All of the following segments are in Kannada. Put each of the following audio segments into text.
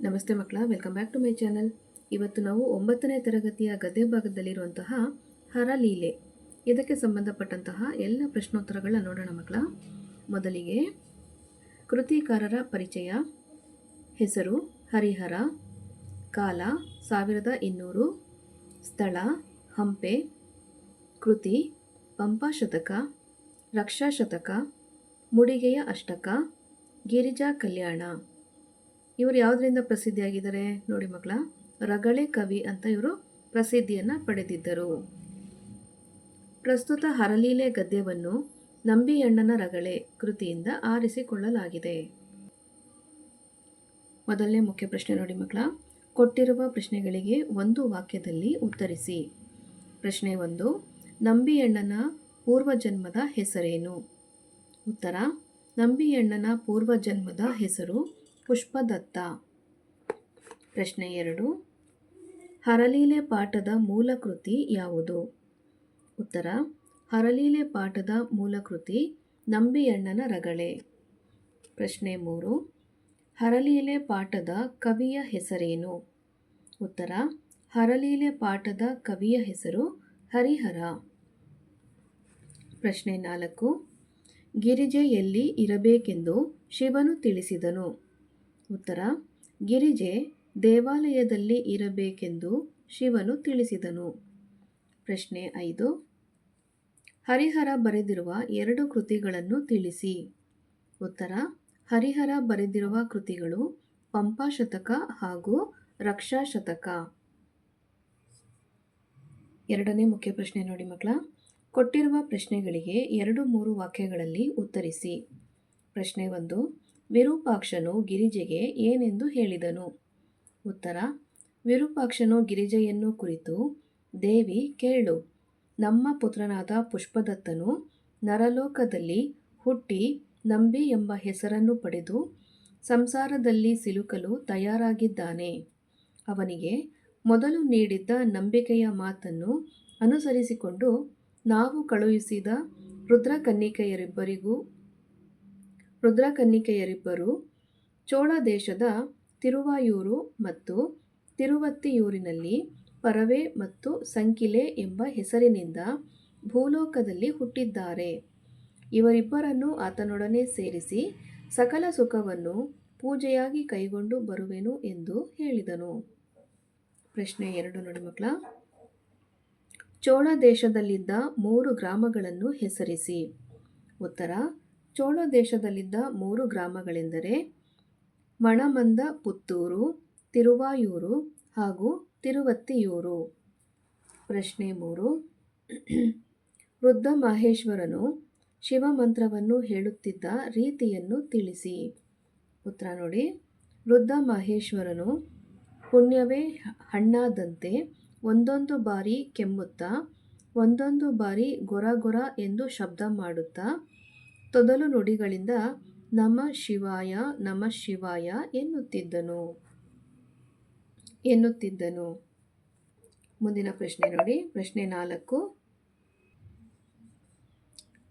ನಮಸ್ತೆ ಮಕ್ಕಳ welcome back to my channel ಇವತ್ತು ನಾವು ಒಂಬತ್ತನೇ ತರಗತಿಯ ಗದ್ಯ ಭಾಗದಲ್ಲಿರುವಂತಹ ಹರಲೀಲೆ. ಇದಕ್ಕೆ ಸಂಬಂಧಪಟ್ಟಂತಹ ಎಲ್ಲ ಪ್ರಶ್ನೋತ್ತರಗಳನ್ನ ನೋಡೋಣ ಮಕ್ಕಳ. ಮೊದಲಿಗೆ ಕೃತಿಕಾರರ ಪರಿಚಯ. ಹೆಸರು ಹರಿಹರ. ಕಾಲ ಸಾವಿರದ ಇನ್ನೂರು. ಸ್ಥಳ ಹಂಪೆ. ಕೃತಿ ಪಂಪಾಶತಕ ರಕ್ಷಾಶತಕ ಮುಡಿಗೆಯ ಅಷ್ಟಕ. ಗಿರಿಜಾ ಕಲ್ಯಾಣ. ಇವರು ಯಾವುದರಿಂದ ಪ್ರಸಿದ್ಧಿಯಾಗಿದ್ದಾರೆ ನೋಡಿ ಮಕ್ಕಳ. ರಗಳೆ ಕವಿ ಅಂತ ಇವರು ಪ್ರಸಿದ್ಧಿಯನ್ನು ಪಡೆದಿದ್ದರು. ಪ್ರಸ್ತುತ ಹರಲೀಲೆ ಗದ್ಯವನ್ನು ನಂಬಿಯಣ್ಣನ ರಗಳೆ ಕೃತಿಯಿಂದ ಆರಿಸಿಕೊಳ್ಳಲಾಗಿದೆ. ಮೊದಲನೇ ಮುಖ್ಯ ಪ್ರಶ್ನೆ ನೋಡಿ ಮಕ್ಕಳ. ಕೊಟ್ಟಿರುವ ಪ್ರಶ್ನೆಗಳಿಗೆ ಒಂದು ವಾಕ್ಯದಲ್ಲಿ ಉತ್ತರಿಸಿ. ಪ್ರಶ್ನೆ ಒಂದು ನಂಬಿಯಣ್ಣನ ಪೂರ್ವಜನ್ಮದ ಹೆಸರೇನು? ಉತ್ತರ ನಂಬಿಯಣ್ಣನ ಪೂರ್ವಜನ್ಮದ ಹೆಸರು ಪುಷ್ಪದತ್ತ. ಪ್ರಶ್ನೆ ಎರಡು. ಹರಲೀಲೆ ಪಾಠದ ಮೂಲ ಕೃತಿ ಯಾವುದು? ಉತ್ತರ, ಹರಲೀಲೆ ಪಾಠದ ಮೂಲ ಕೃತಿ ನಂಬಿಯಣ್ಣನ ರಗಳೆ. ಪ್ರಶ್ನೆ ಮೂರು. ಹರಲೀಲೆ ಪಾಠದ ಕವಿಯ ಹೆಸರೇನು? ಉತ್ತರ, ಹರಲೀಲೆ ಪಾಠದ ಕವಿಯ ಹೆಸರು ಹರಿಹರ. ಪ್ರಶ್ನೆ ನಾಲ್ಕು. ಗಿರಿಜೆಯಲ್ಲಿ ಇರಬೇಕೆಂದು ಶಿವನು ತಿಳಿಸಿದನು. ಉತ್ತರ, ಗಿರಿಜೆ ದೇವಾಲಯದಲ್ಲಿ ಇರಬೇಕೆಂದು ಶಿವನು ತಿಳಿಸಿದನು. ಪ್ರಶ್ನೆ ಐದು, ಹರಿಹರ ಬರೆದಿರುವ ಎರಡು ಕೃತಿಗಳನ್ನು ತಿಳಿಸಿ. ಉತ್ತರ, ಹರಿಹರ ಬರೆದಿರುವ ಕೃತಿಗಳು ಪಂಪಾಶತಕ ಹಾಗೂ ರಕ್ಷಾಶತಕ ಎರಡನೇ ಮುಖ್ಯ ಪ್ರಶ್ನೆ ನೋಡಿ ಮಕ್ಕಳ. ಕೊಟ್ಟಿರುವ ಪ್ರಶ್ನೆಗಳಿಗೆ ಎರಡು ಮೂರು ವಾಕ್ಯಗಳಲ್ಲಿ ಉತ್ತರಿಸಿ. ಪ್ರಶ್ನೆ ಒಂದು ವಿರೂಪಾಕ್ಷನು ಗಿರಿಜೆಗೆ ಏನೆಂದು ಹೇಳಿದನು? ಉತ್ತರ, ವಿರೂಪಾಕ್ಷನು ಗಿರಿಜೆಯನ್ನು ಕುರಿತು, ದೇವಿ ಕೇಳು, ನಮ್ಮ ಪುತ್ರನಾದ ಪುಷ್ಪದತ್ತನು ನರಲೋಕದಲ್ಲಿ ಹುಟ್ಟಿ ನಂಬಿ ಎಂಬ ಹೆಸರನ್ನು ಪಡೆದು ಸಂಸಾರದಲ್ಲಿ ಸಿಲುಕಲು ತಯಾರಾಗಿದ್ದಾನೆ. ಅವನಿಗೆ ಮೊದಲು ನೀಡಿದ್ದ ನಂಬಿಕೆಯ ಮಾತನ್ನು ಅನುಸರಿಸಿಕೊಂಡು ನಾವು ಕಳುಹಿಸಿದ ರುದ್ರಕನ್ನಿಕೆಯರಿಬ್ಬರಿಗೂ ರುದ್ರಕನ್ನಿಕೆಯರಿಬ್ಬರು ಚೋಳ ದೇಶದ ತಿರುವಾಯೂರು ಮತ್ತು ತಿರುವತ್ತಿಯೂರಿನಲ್ಲಿ ಪರವೆ ಮತ್ತು ಸಂಕಿಲೆ ಎಂಬ ಹೆಸರಿನಿಂದ ಭೂಲೋಕದಲ್ಲಿ ಹುಟ್ಟಿದ್ದಾರೆ. ಇವರಿಬ್ಬರನ್ನು ಆತನೊಡನೆ ಸೇರಿಸಿ ಸಕಲ ಸುಖವನ್ನು ಪೂಜೆಯಾಗಿ ಕೈಗೊಂಡು ಬರುವೆನು ಎಂದು ಹೇಳಿದನು. ಪ್ರಶ್ನೆ ಎರಡು ನೋಡಿ ಮಕ್ಕಳ. ಚೋಳ ದೇಶದಲ್ಲಿದ್ದ ಮೂರು ಗ್ರಾಮಗಳನ್ನು ಹೆಸರಿಸಿ. ಉತ್ತರ ಚೋಳ ದೇಶದಲ್ಲಿದ್ದ ಮೂರು ಗ್ರಾಮಗಳೆಂದರೆ ಮಣಮಂದ ಪುತ್ತೂರು, ತಿರುವಾಯೂರು ಹಾಗೂ ತಿರುವತ್ತಿಯೂರು. ಪ್ರಶ್ನೆ ಮೂರು. ವೃದ್ಧ ಮಹೇಶ್ವರನು ಶಿವಮಂತ್ರವನ್ನು ಹೇಳುತ್ತಿದ್ದ ರೀತಿಯನ್ನು ತಿಳಿಸಿ. ಉತ್ತರ ನೋಡಿ. ವೃದ್ಧ ಮಹೇಶ್ವರನು ಪುಣ್ಯವೇ ಹಣ್ಣಾದಂತೆ ಒಂದೊಂದು ಬಾರಿ ಕೆಮ್ಮುತ್ತಾ, ಒಂದೊಂದು ಬಾರಿ ಗೊರ ಗೊರ ಎಂದು ಶಬ್ದ ಮಾಡುತ್ತಾ ತೊದಲು ನುಡಿಗಳಿಂದ ನಮ ಶಿವಾಯ ನಮ ಶಿವಾಯ ಎನ್ನುತ್ತಿದ್ದನು. ಎನ್ನುತ್ತಿದ್ದನು. ಮುಂದಿನ ಪ್ರಶ್ನೆ ನೋಡಿ. ಪ್ರಶ್ನೆ ನಾಲ್ಕು.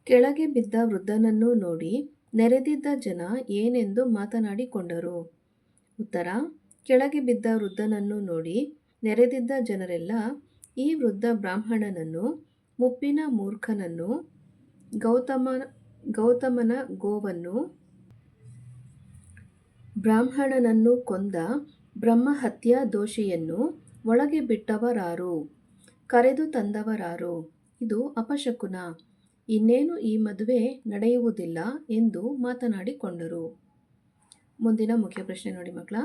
ಕೆಳಗೆ ಬಿದ್ದ ವೃದ್ಧನನ್ನು ನೋಡಿ ನೆರೆದಿದ್ದ ಜನ ಏನೆಂದು ಮಾತನಾಡಿಕೊಂಡರು. ಉತ್ತರ, ಕೆಳಗೆ ಬಿದ್ದ ವೃದ್ಧನನ್ನು ನೋಡಿ ನೆರೆದಿದ್ದ ಜನರೆಲ್ಲ ಈ ವೃದ್ಧ ಬ್ರಾಹ್ಮಣನನ್ನು, ಮುಪ್ಪಿನ ಮೂರ್ಖನನ್ನು, ಗೌತಮ ಗೌತಮನ ಗೋವನ್ನು ಬ್ರಾಹ್ಮಣನನ್ನು ಕೊಂದ ಬ್ರಹ್ಮಹತ್ಯಾ ದೋಷಿಯನ್ನು ಒಳಗೆ ಬಿಟ್ಟವರಾರು, ಕರೆದು ತಂದವರಾರು. ಇದು ಅಪಶಕುನ. ಇನ್ನೇನು ಈ ಮದುವೆ ನಡೆಯುವುದಿಲ್ಲ ಎಂದು ಮಾತನಾಡಿಕೊಂಡರು. ಮುಂದಿನ ಮುಖ್ಯ ಪ್ರಶ್ನೆ ನೋಡಿ ಮಕ್ಕಳ.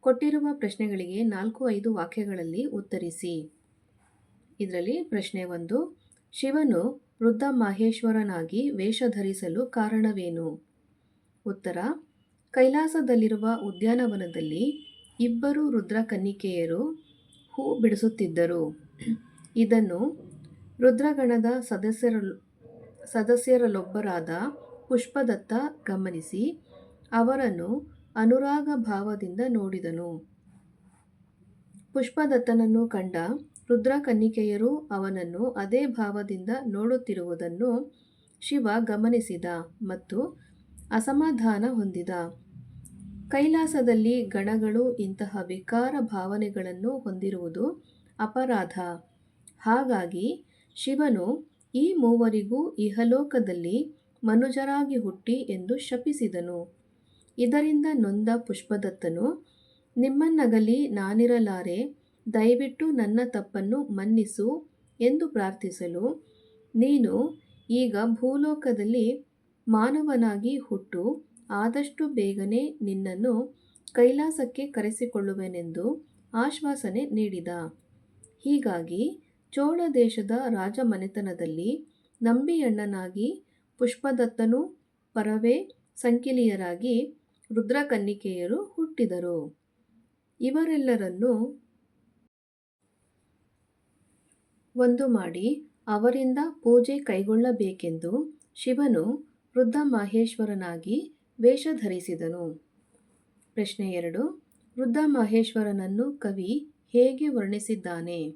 ಕೊಟ್ಟಿರುವ ಪ್ರಶ್ನೆಗಳಿಗೆ ನಾಲ್ಕು ಐದು ವಾಕ್ಯಗಳಲ್ಲಿ ಉತ್ತರಿಸಿ. ಇದರಲ್ಲಿ ಪ್ರಶ್ನೆ ಒಂದು ಶಿವನು ವೃದ್ಧ ಮಹೇಶ್ವರನಾಗಿ ವೇಷ ಧರಿಸಲು ಕಾರಣವೇನು? ಉತ್ತರ, ಕೈಲಾಸದಲ್ಲಿರುವ ಉದ್ಯಾನವನದಲ್ಲಿ ಇಬ್ಬರು ರುದ್ರ ಕನ್ನಿಕೆಯರು ಹೂ ಬಿಡಿಸುತ್ತಿದ್ದರು. ಇದನ್ನು ರುದ್ರಗಣದ ಸದಸ್ಯರ, ಸದಸ್ಯರಲ್ಲೊಬ್ಬರಾದ ಪುಷ್ಪದತ್ತ ಗಮನಿಸಿ ಅವರನ್ನು ಅನುರಾಗ ಭಾವದಿಂದ ನೋಡಿದನು. ಪುಷ್ಪದತ್ತನನ್ನು ಕಂಡ ರುದ್ರಕನ್ನಿಕೆಯರು ಅವನನ್ನು ಅದೇ ಭಾವದಿಂದ ನೋಡುತ್ತಿರುವುದನ್ನು ಶಿವ ಗಮನಿಸಿದ ಮತ್ತು ಅಸಮಾಧಾನ ಹೊಂದಿದ. ಕೈಲಾಸದಲ್ಲಿ ಗಣಗಳು ಇಂತಹ ವಿಕಾರ ಭಾವನೆಗಳನ್ನು ಹೊಂದಿರುವುದು ಅಪರಾಧ. ಹಾಗಾಗಿ ಶಿವನು ಈ ಮೂವರಿಗೂ ಇಹಲೋಕದಲ್ಲಿ ಮನುಜರಾಗಿ ಹುಟ್ಟಿ ಎಂದು ಶಪಿಸಿದನು. ಇದರಿಂದ ನೊಂದ ಪುಷ್ಪದತ್ತನು, ನಿಮ್ಮನ್ನಗಲಿ ನಾನಿರಲಾರೆ ದಯವಿಟ್ಟು ನನ್ನ ತಪ್ಪನ್ನು ಮನ್ನಿಸು ಎಂದು ಪ್ರಾರ್ಥಿಸಲು, ನೀನು ಈಗ ಭೂಲೋಕದಲ್ಲಿ ಮಾನವನಾಗಿ ಹುಟ್ಟು, ಆದಷ್ಟು ಬೇಗನೆ ನಿನ್ನನ್ನು ಕೈಲಾಸಕ್ಕೆ ಕರೆಸಿಕೊಳ್ಳುವೆನೆಂದು ಆಶ್ವಾಸನೆ ನೀಡಿದ. ಹೀಗಾಗಿ ಚೋಳ ದೇಶದ ರಾಜಮನೆತನದಲ್ಲಿ ನಂಬಿಯಣ್ಣನಾಗಿ, ಪುಷ್ಪದತ್ತನು ಪರವೇ ಸಂಕಿಲಿಯರಾಗಿ ರುದ್ರಕನ್ನಿಕೆಯರು ಹುಟ್ಟಿದರು. ಇವರೆಲ್ಲರನ್ನು ಒಂದು ಮಾಡಿ ಅವರಿಂದ ಪೂಜೆ ಕೈಗೊಳ್ಳಬೇಕೆಂದು ಶಿವನು ವೃದ್ಧ ಮಹೇಶ್ವರನಾಗಿ ವೇಷ ಧರಿಸಿದನು. ಪ್ರಶ್ನೆ ಎರಡು. ವೃದ್ಧ ಮಹೇಶ್ವರನನ್ನು ಕವಿ ಹೇಗೆ ವರ್ಣಿಸಿದ್ದಾನೆ?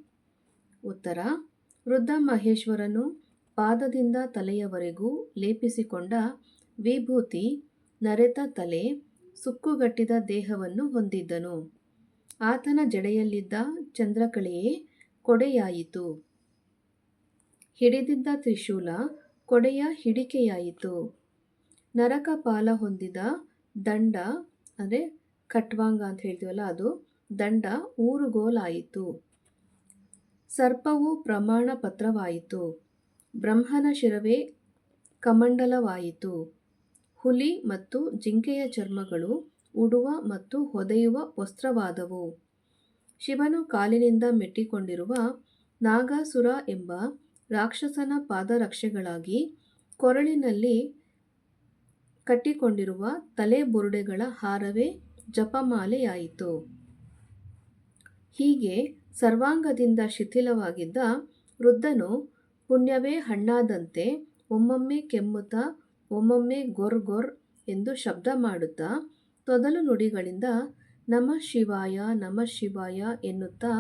ಉತ್ತರ. ವೃದ್ಧ ಮಹೇಶ್ವರನು ಪಾದದಿಂದ ತಲೆಯವರೆಗೂ ಲೇಪಿಸಿಕೊಂಡ ವಿಭೂತಿ, ನರೆತ ತಲೆ, ಸುಕ್ಕುಗಟ್ಟಿದ ದೇಹವನ್ನು ಹೊಂದಿದ್ದನು. ಆತನ ಜಡೆಯಲ್ಲಿದ್ದ ಚಂದ್ರಕಳೆಯೇ ಕೊಡೆಯಾಯಿತು. ಹಿಡಿದಿದ್ದ ತ್ರಿಶೂಲ ಕೊಡೆಯ ಹಿಡಿಕೆಯಾಯಿತು. ನರಕಪಾಲ ಹೊಂದಿದ ದಂಡ, ಅಂದರೆ ಕಟ್ವಾಂಗ ಅಂತ ಹೇಳ್ತೀವಲ್ಲ ಅದು, ದಂಡ ಊರುಗೋಲಾಯಿತು. ಸರ್ಪವು ಪ್ರಮಾಣ ಪತ್ರವಾಯಿತು ಬ್ರಹ್ಮನ ಶಿರವೇ ಕಮಂಡಲವಾಯಿತು. ಹುಲಿ ಮತ್ತು ಜಿಂಕೆಯ ಚರ್ಮಗಳು ಉಡುವ ಮತ್ತು ಹೊದೆಯುವ ವಸ್ತ್ರವಾದವು. ಶಿವನು ಕಾಲಿನಿಂದ ಮೆಟ್ಟಿಕೊಂಡಿರುವ ನಾಗಾಸುರ ಎಂಬ ರಾಕ್ಷಸನ ಪಾದರಕ್ಷೆಗಳಾಗಿ ಕೊರಳಿನಲ್ಲಿ ಕಟ್ಟಿಕೊಂಡಿರುವ ತಲೆ ಬುರುಡೆಗಳ ಹಾರವೇ ಜಪಮಾಲೆಯಾಯಿತು. ಹೀಗೆ ಸರ್ವಾಂಗದಿಂದ ಶಿಥಿಲವಾಗಿದ್ದ ವೃದ್ಧನು ಪುಣ್ಯವೇ ಹಣ್ಣಾದಂತೆ ಒಮ್ಮೊಮ್ಮೆ ಕೆಮ್ಮುತ್ತಾ ಒಮ್ಮೊಮ್ಮೆ ಗೊರ್ ಗೊರ್ ಎಂದು ಶಬ್ದ ಮಾಡುತ್ತಾ ತೊದಲು ನುಡಿಗಳಿಂದ ನಮ ಶಿವಾಯ ನಮ ಶಿವಾಯ ಎನ್ನುತ್ತಾ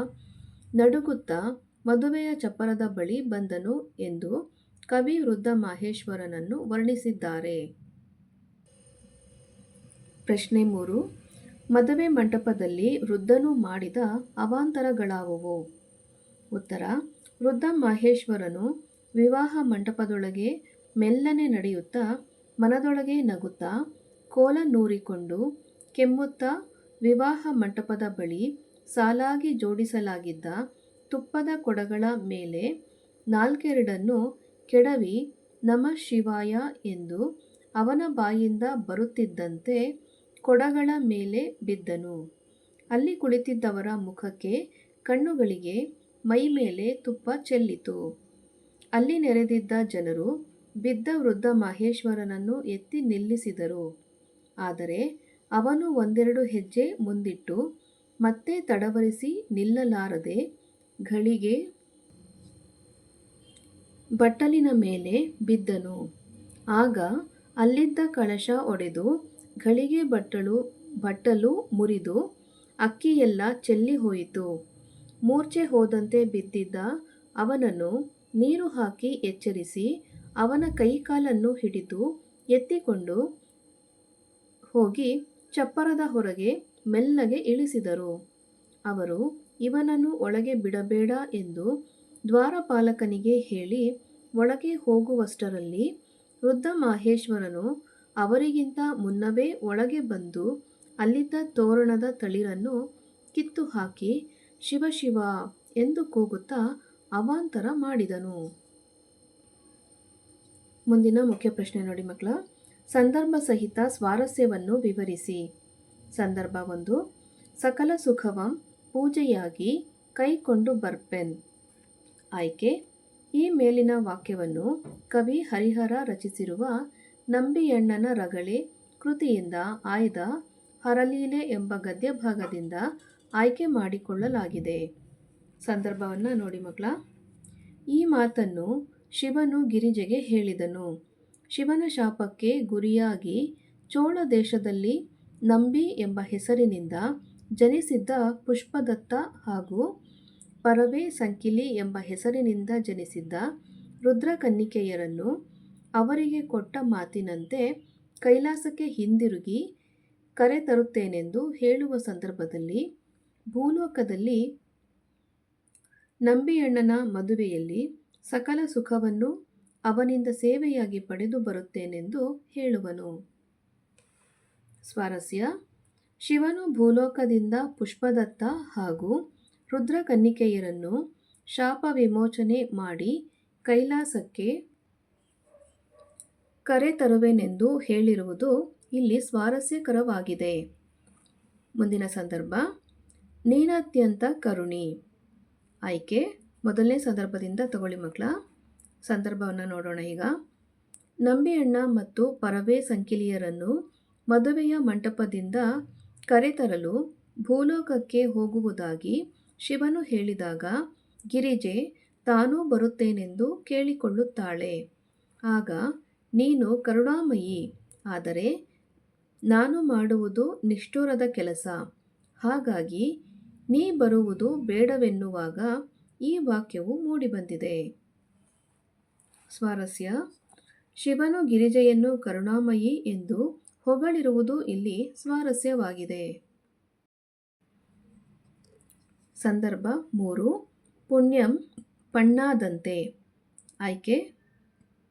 ನಡುಗುತ್ತಾ ಮದುವೆಯ ಚಪ್ಪರದ ಬಳಿ ಬಂದನು ಎಂದು ಕವಿ ವೃದ್ಧ ಮಹೇಶ್ವರನನ್ನು ವರ್ಣಿಸಿದ್ದಾರೆ. ಪ್ರಶ್ನೆ ಮೂರು. ಮದುವೆ ಮಂಟಪದಲ್ಲಿ ವೃದ್ಧನು ಮಾಡಿದ ಅವಾಂತರಗಳಾವುವು? ಉತ್ತರ. ವೃದ್ಧ ಮಹೇಶ್ವರನು ವಿವಾಹ ಮಂಟಪದೊಳಗೆ ಮೆಲ್ಲನೆ ನಡೆಯುತ್ತಾ, ಮನದೊಳಗೆ ನಗುತ್ತಾ, ಕೋಲ ನೂರಿಕೊಂಡು ಕೆಮ್ಮುತ್ತಾ ವಿವಾಹ ಮಂಟಪದ ಬಳಿ ಸಾಲಾಗಿ ಜೋಡಿಸಲಾಗಿದ್ದ ತುಪ್ಪದ ಕೊಡಗಳ ಮೇಲೆ ನಾಲ್ಕೆರಡನ್ನು ಕೆಡವಿ ನಮಃ ಶಿವಾಯ ಎಂದು ಅವನ ಬಾಯಿಂದ ಬರುತ್ತಿದ್ದಂತೆ ಕೊಡಗಳ ಮೇಲೆ ಬಿದ್ದನು. ಅಲ್ಲಿ ಕುಳಿತಿದ್ದವರ ಮುಖಕ್ಕೆ ಕಣ್ಣುಗಳಿಗೆ ಮೈಮೇಲೆ ತುಪ್ಪ ಚೆಲ್ಲಿತು. ಅಲ್ಲಿ ನೆರೆದಿದ್ದ ಜನರು ಬಿದ್ದ ವೃದ್ಧ ಮಹೇಶ್ವರನನ್ನು ಎತ್ತಿ ನಿಲ್ಲಿಸಿದರು. ಆದರೆ ಅವನು ಒಂದೆರಡು ಹೆಜ್ಜೆ ಮುಂದಿಟ್ಟು ಮತ್ತೆ ತಡವರಿಸಿ ನಿಲ್ಲಲಾರದೆ ಘಳಿಗೆ ಬಟ್ಟಲಿನ ಮೇಲೆ ಬಿದ್ದನು. ಆಗ ಅಲ್ಲಿದ್ದ ಕಳಶ ಒಡೆದು ಘಳಿಗೆ ಬಟ್ಟಲು ಬಟ್ಟಲು ಮುರಿದು ಅಕ್ಕಿಯೆಲ್ಲ ಚೆಲ್ಲಿ ಹೋಯಿತು. ಮೂರ್ಛೆ ಹೋದಂತೆ ಬಿದ್ದಿದ್ದ ಅವನನ್ನು ನೀರು ಹಾಕಿ ಎಚ್ಚರಿಸಿ ಅವನ ಕೈಕಾಲನ್ನು ಹಿಡಿದು ಎತ್ತಿಕೊಂಡು ಹೋಗಿ ಚಪ್ಪರದ ಹೊರಗೆ ಮೆಲ್ಲಗೆ ಇಳಿಸಿದರು. ಅವರು ಇವನನ್ನು ಒಳಗೆ ಬಿಡಬೇಡ ಎಂದು ದ್ವಾರಪಾಲಕನಿಗೆ ಹೇಳಿ ಒಳಗೆ ಹೋಗುವಷ್ಟರಲ್ಲಿ ವೃದ್ಧ ಮಹೇಶ್ವರನು ಅವರಿಗಿಂತ ಮುನ್ನವೇ ಒಳಗೆ ಬಂದು ಅಲ್ಲಿದ್ದ ತೋರಣದ ತಳಿರನ್ನು ಕಿತ್ತು ಹಾಕಿ ಶಿವಶಿವ ಶಿವ ಎಂದು ಕೂಗುತ್ತಾ ಅವಾಂತರ ಮಾಡಿದನು. ಮುಂದಿನ ಮುಖ್ಯ ಪ್ರಶ್ನೆ ನೋಡಿ ಮಕ್ಕಳ, ಸಂದರ್ಭ ಸಹಿತ ಸ್ವಾರಸ್ಯವನ್ನು ವಿವರಿಸಿ. ಸಂದರ್ಭ ಒಂದು, ಸಕಲ ಸುಖವಂ ಪೂಜೆಯಾಗಿ ಕೈಕೊಂಡು ಬರ್ಪೆನ್. ಆಯ್ಕೆ? ಈ ಮೇಲಿನ ವಾಕ್ಯವನ್ನು ಕವಿ ಹರಿಹರ ರಚಿಸಿರುವ ನಂಬಿಯಣ್ಣನ ರಗಳೆ ಕೃತಿಯಿಂದ ಆಯ್ದ ಹರಲೀಲೆ ಎಂಬ ಗದ್ಯ ಭಾಗದಿಂದ ಆಯ್ಕೆ ಮಾಡಿಕೊಳ್ಳಲಾಗಿದೆ. ಸಂದರ್ಭವನ್ನು ನೋಡಿ ಮಕ್ಕಳ. ಈ ಮಾತನ್ನು ಶಿವನು ಗಿರಿಜೆಗೆ ಹೇಳಿದನು. ಶಿವನ ಶಾಪಕ್ಕೆ ಗುರಿಯಾಗಿ ಚೋಳ ದೇಶದಲ್ಲಿ ನಂಬಿ ಎಂಬ ಹೆಸರಿನಿಂದ ಜನಿಸಿದ್ದ ಪುಷ್ಪದತ್ತ ಹಾಗೂ ಪರವೇ ಸಂಕಿಲಿ ಎಂಬ ಹೆಸರಿನಿಂದ ಜನಿಸಿದ್ದ ರುದ್ರಕನ್ನಿಕೆಯರನ್ನು ಅವರಿಗೆ ಕೊಟ್ಟ ಮಾತಿನಂತೆ ಕೈಲಾಸಕ್ಕೆ ಹಿಂದಿರುಗಿ ಕರೆ ತರುತ್ತೇನೆಂದು ಹೇಳುವ ಸಂದರ್ಭದಲ್ಲಿ ಭೂಲೋಕದಲ್ಲಿ ನಂಬಿಯಣ್ಣನ ಮದುವೆಯಲ್ಲಿ ಸಕಲ ಸುಖವನ್ನು ಅವನಿಂದ ಸೇವೆಯಾಗಿ ಪಡೆದು ಬರುತ್ತೇನೆಂದು ಹೇಳುವನು. ಸ್ವಾರಸ್ಯ ಶಿವನು ಭೂಲೋಕದಿಂದ ಪುಷ್ಪದತ್ತ ಹಾಗೂ ರುದ್ರಕನ್ನಿಕೆಯರನ್ನು ಶಾಪ ವಿಮೋಚನೆ ಮಾಡಿ ಕೈಲಾಸಕ್ಕೆ ಕರೆತರುವೆನೆಂದು ಹೇಳಿರುವುದು ಇಲ್ಲಿ ಸ್ವಾರಸ್ಯಕರವಾಗಿದೆ. ಮುಂದಿನ ಸಂದರ್ಭ. ನೀನತ್ಯಂತ ಕರುಣಿ. ಆಯ್ಕೆ. ಮೊದಲನೇ ಸಂದರ್ಭದಿಂದ ತಗೊಳ್ಳಿ ಮಕ್ಕಳ. ಸಂದರ್ಭವನ್ನು ನೋಡೋಣ ಈಗ. ನಂಬಿಯಣ್ಣ ಮತ್ತು ಪರವೇ ಸಂಕಿಲಿಯರನ್ನು ಮದುವೆಯ ಮಂಟಪದಿಂದ ಕರೆತರಲು ಭೂಲೋಕಕ್ಕೆ ಹೋಗುವುದಾಗಿ ಶಿವನು ಹೇಳಿದಾಗ, ಗಿರಿಜೆ, ತಾನೂ ಬರುತ್ತೇನೆಂದು ಕೇಳಿಕೊಳ್ಳುತ್ತಾಳೆ. ಆಗ, ನೀನು ಕರುಣಾಮಯಿ, ಆದರೆ ನಾನು ಮಾಡುವುದು ನಿಷ್ಠುರದ ಕೆಲಸ. ಹಾಗಾಗಿ, ನೀ ಬರುವುದು ಬೇಡವೆನ್ನುವಾಗ ಈ ವಾಕ್ಯವು ಮೂಡಿಬಂದಿದೆ. ಸ್ವಾರಸ್ಯ, ಶಿವನು ಗಿರಿಜೆಯನ್ನು ಕರುಣಾಮಯಿ ಎಂದು ಹೊಗಳಿರುವುದು ಇಲ್ಲಿ ಸ್ವಾರಸ್ಯವಾಗಿದೆ. ಸಂದರ್ಭ ಮೂರು. ಪುಣ್ಯಂ ಪಣ್ಣಾದಂತೆ. ಆಯ್ಕೆ?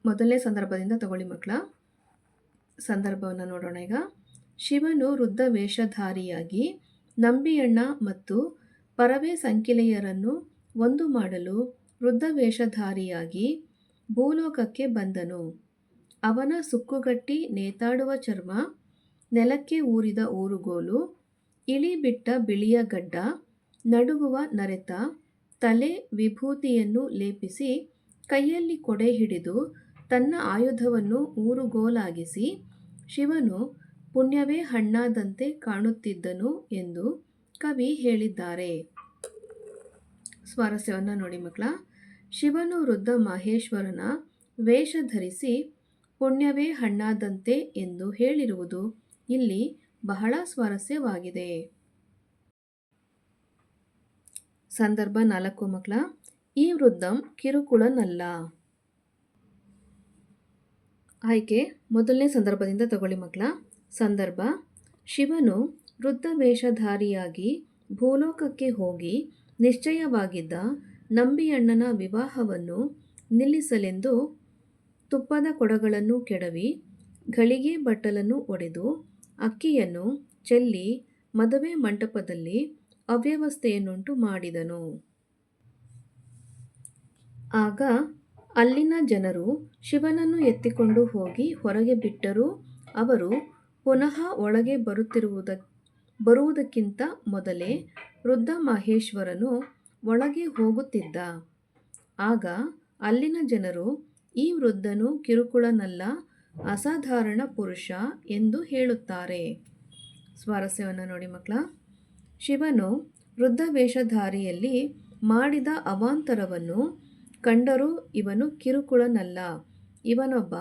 ಮೊದಲನೇ ಸಂದರ್ಭದಿಂದ ತಗೊಳ್ಳಿ ಮಕ್ಕಳ. ಸಂದರ್ಭವನ್ನು ನೋಡೋಣ ಈಗ. ಶಿವನು ವೃದ್ಧ ವೇಷಧಾರಿಯಾಗಿ ನಂಬಿಯಣ್ಣ ಮತ್ತು ಪರವೇ ಸಂಕಿಲೆಯರನ್ನು ಒಂದು ಮಾಡಲು ವೃದ್ಧ ವೇಷಧಾರಿಯಾಗಿ ಭೂಲೋಕಕ್ಕೆ ಬಂದನು. ಅವನ ಸುಕ್ಕುಗಟ್ಟಿ ನೇತಾಡುವ ಚರ್ಮ, ನೆಲಕ್ಕೆ ಊರಿದ ಊರುಗೋಲು ಇಳಿಬಿಟ್ಟ ಬಿಳಿಯ ಗಡ್ಡ, ನಡುಗುವ ನರೆತ, ತಲೆ ವಿಭೂತಿಯನ್ನು ಲೇಪಿಸಿ ಕೈಯಲ್ಲಿ ಕೊಡೆ ಹಿಡಿದು ತನ್ನ ಆಯುಧವನ್ನು ಊರುಗೋಲಾಗಿಸಿ, ಶಿವನು ಪುಣ್ಯವೇ ಹಣ್ಣಾದಂತೆ ಕಾಣುತ್ತಿದ್ದನು ಎಂದು ಕವಿ ಹೇಳಿದ್ದಾರೆ. ಸ್ವಾರಸ್ಯವನ್ನು ನೋಡಿ ಮಕ್ಕಳ, ಶಿವನು ವೃದ್ಧ ಮಹೇಶ್ವರನ ವೇಷ ಧರಿಸಿ ಪುಣ್ಯವೇ ಹಣ್ಣಾದಂತೆ ಎಂದು ಹೇಳಿರುವುದು ಇಲ್ಲಿ ಬಹಳ ಸ್ವಾರಸ್ಯವಾಗಿದೆ. ಸಂದರ್ಭ ನಾಲ್ಕು ಮಕ್ಕಳ, ಈ ವೃದ್ಧಂ ಕಿರುಕುಳನಲ್ಲ. ಆಯ್ಕೆ, ಮೊದಲನೇ ಸಂದರ್ಭದಿಂದ ತಗೊಳ್ಳಿ ಮಕ್ಕಳ. ಸಂದರ್ಭ, ಶಿವನು ವೃದ್ಧ ವೇಷಧಾರಿಯಾಗಿ ಭೂಲೋಕಕ್ಕೆ ಹೋಗಿ ನಿಶ್ಚಯವಾಗಿದ್ದ ನಂಬಿಯಣ್ಣನ ವಿವಾಹವನ್ನು ನಿಲ್ಲಿಸಲೆಂದು ತುಪ್ಪದ ಕೊಡಗಳನ್ನು ಕೆಡವಿ ಗಳಿಗೆ ಬಟ್ಟಲನ್ನು ಒಡೆದು, ಅಕ್ಕಿಯನ್ನು ಚೆಲ್ಲಿ ಮದುವೆ ಮಂಟಪದಲ್ಲಿ ಅವ್ಯವಸ್ಥೆಯನ್ನುಂಟು ಮಾಡಿದನು. ಆಗ ಅಲ್ಲಿನ ಜನರು ಶಿವನನ್ನು ಎತ್ತಿಕೊಂಡು ಹೋಗಿ ಹೊರಗೆ ಬಿಟ್ಟರೂ ಅವರು ಪುನಃ ಒಳಗೆ ಬರುತ್ತಿರುವುದ, ಬರುವುದಕ್ಕಿಂತ ಮೊದಲೇ ವೃದ್ಧ ಮಹೇಶ್ವರನು ಒಳಗೆ ಹೋಗುತ್ತಿದ್ದ. ಆಗ ಅಲ್ಲಿನ ಜನರು ಈ ವೃದ್ಧನು ಕಿರುಕುಳನಲ್ಲ, ಅಸಾಧಾರಣ ಪುರುಷ ಎಂದು ಹೇಳುತ್ತಾರೆ. ಸ್ವಾರಸ್ಯವನ್ನು ನೋಡಿ ಮಕ್ಕಳ, ಶಿವನು ವೃದ್ಧ ವೇಷಧಾರಿಯಲ್ಲಿ ಮಾಡಿದ ಅವಾಂತರವನ್ನು ಕಂಡರೂ ಇವನು ಕಿರುಕುಳನಲ್ಲ. ಇವನೊಬ್ಬ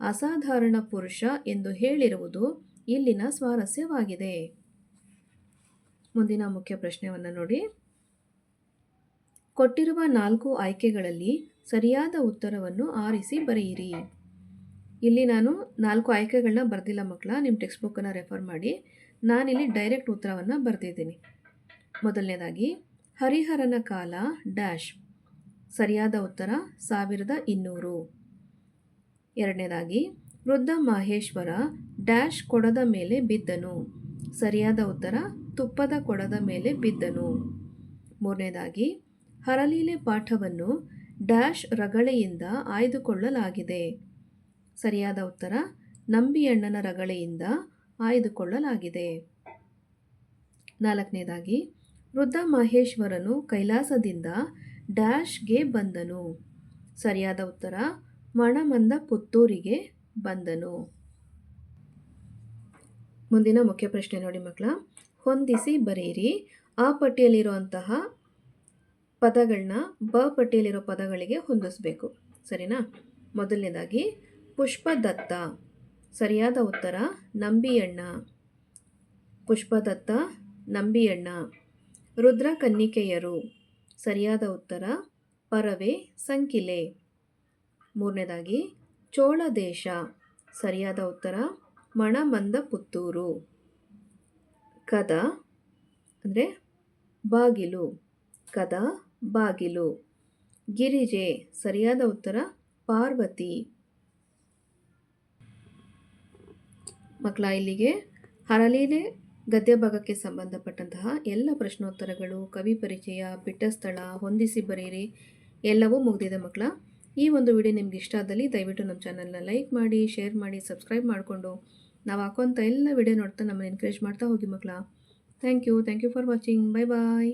ಅಸಾಧಾರಣ ಪುರುಷ ಎಂದು ಹೇಳಿರುವುದು ಇಲ್ಲಿನ ಸ್ವಾರಸ್ಯವಾಗಿದೆ. ಮುಂದಿನ ಮುಖ್ಯ ಪ್ರಶ್ನೆಯನ್ನು ನೋಡಿ. ಕೊಟ್ಟಿರುವ ನಾಲ್ಕು ಆಯ್ಕೆಗಳಲ್ಲಿ ಸರಿಯಾದ ಉತ್ತರವನ್ನು ಆರಿಸಿ ಬರೆಯಿರಿ. ಇಲ್ಲಿ ನಾನು ನಾಲ್ಕು ಆಯ್ಕೆಗಳನ್ನ ಬರೆದಿಲ್ಲ ಮಕ್ಕಳ ನಿಮ್ಮ ಟೆಕ್ಸ್ಟ್ ಬುಕ್ಕನ್ನು ರೆಫರ್ ಮಾಡಿ. ನಾನಿಲ್ಲಿ ಡೈರೆಕ್ಟ್ ಉತ್ತರವನ್ನು ಬರೆದಿದ್ದೀನಿ. ಮೊದಲನೇದಾಗಿ, ಹರಿಹರನ ಕಾಲ ಡ್ಯಾಶ್, ಸರಿಯಾದ ಉತ್ತರ ಸಾವಿರದ ಇನ್ನೂರು. ಎರಡನೇದಾಗಿ, ವೃದ್ಧ ಮಹೇಶ್ವರ ಡ್ಯಾಶ್ ಕೊಡದ ಮೇಲೆ ಬಿದ್ದನು, ಸರಿಯಾದ ಉತ್ತರ ತುಪ್ಪದ ಕೊಡದ ಮೇಲೆ ಬಿದ್ದನು. ಮೂರನೇದಾಗಿ, ಹರಲೀಲೆ ಪಾಠವನ್ನು ಡ್ಯಾಶ್ ರಗಳೆಯಿಂದ ಆಯ್ದುಕೊಳ್ಳಲಾಗಿದೆ. ಸರಿಯಾದ ಉತ್ತರ ನಂಬಿಯಣ್ಣನ ರಗಳೆಯಿಂದ ಆಯ್ದುಕೊಳ್ಳಲಾಗಿದೆ. ನಾಲ್ಕನೇದಾಗಿ, ವೃದ್ಧ ಮಹೇಶ್ವರನು ಕೈಲಾಸದಿಂದ ಡ್ಯಾಶ್ಗೆ ಬಂದನು. ಸರಿಯಾದ ಉತ್ತರ, ಮಣಮಂದ ಪುತ್ತೂರಿಗೆ ಬಂದನು. ಮುಂದಿನ ಮುಖ್ಯ ಪ್ರಶ್ನೆ ನೋಡಿ ಮಕ್ಕಳ, ಹೊಂದಿಸಿ ಬರೆಯಿರಿ. ಆ ಪಟ್ಟಿಯಲ್ಲಿರುವಂತಹ ಪದಗಳನ್ನ ಬ ಪಟ್ಟಿಯಲ್ಲಿರೋ ಪದಗಳಿಗೆ ಹೊಂದಿಸಬೇಕು. ಸರಿನಾ? ಮೊದಲನೇದಾಗಿ, ಪುಷ್ಪದತ್ತ. ಸರಿಯಾದ ಉತ್ತರ, ನಂಬಿಯಣ್ಣ. ಪುಷ್ಪದತ್ತ, ನಂಬಿಯಣ್ಣ. ರುದ್ರ ಕನ್ನಿಕೆಯರು. ಸರಿಯಾದ ಉತ್ತರ, ಪರವೆ, ಸಂಕಿಲೆ. ಮೂರನೇದಾಗಿ, ಚೋಳ ದೇಶ. ಸರಿಯಾದ ಉತ್ತರ ಮಣಮಂದ ಪುತ್ತೂರು ಕದ, ಅಂದರೆ ಬಾಗಿಲು. ಕದ ಬಾಗಿಲು. ಗಿರಿಜೆ, ಸರಿಯಾದ ಉತ್ತರ ಪಾರ್ವತಿ. ಮಕ್ಕಳ ಇಲ್ಲಿಗೆ ಹರಲೀಲೆ ಗದ್ಯ ಭಾಗಕ್ಕೆ ಸಂಬಂಧಪಟ್ಟಂತಹ ಎಲ್ಲ ಪ್ರಶ್ನೋತ್ತರಗಳು, ಕವಿ ಪರಿಚಯ ಬಿಟ್ಟ ಸ್ಥಳ ಹೊಂದಿಸಿ ಬರೀರಿ, ಎಲ್ಲವೂ ಮುಗಿದಿದೆ ಮಕ್ಕಳ ಈ ಒಂದು ವಿಡಿಯೋ ನಿಮ್ಗೆ ಇಷ್ಟ ಆದಲ್ಲಿ ದಯವಿಟ್ಟು ನಮ್ಮ ಚಾನಲ್ನ ಲೈಕ್ ಮಾಡಿ, ಶೇರ್ ಮಾಡಿ, ಸಬ್ಸ್ಕ್ರೈಬ್ ಮಾಡಿಕೊಂಡು ನಾವು ಹಾಕೋಂಥ ಎಲ್ಲ ವಿಡಿಯೋ ನೋಡ್ತಾ ನಮ್ಮನ್ನು ಎನ್ಕರೇಜ್ ಮಾಡ್ತಾ ಹೋಗಿ ಮಕ್ಕಳ thank you thank you for watching bye bye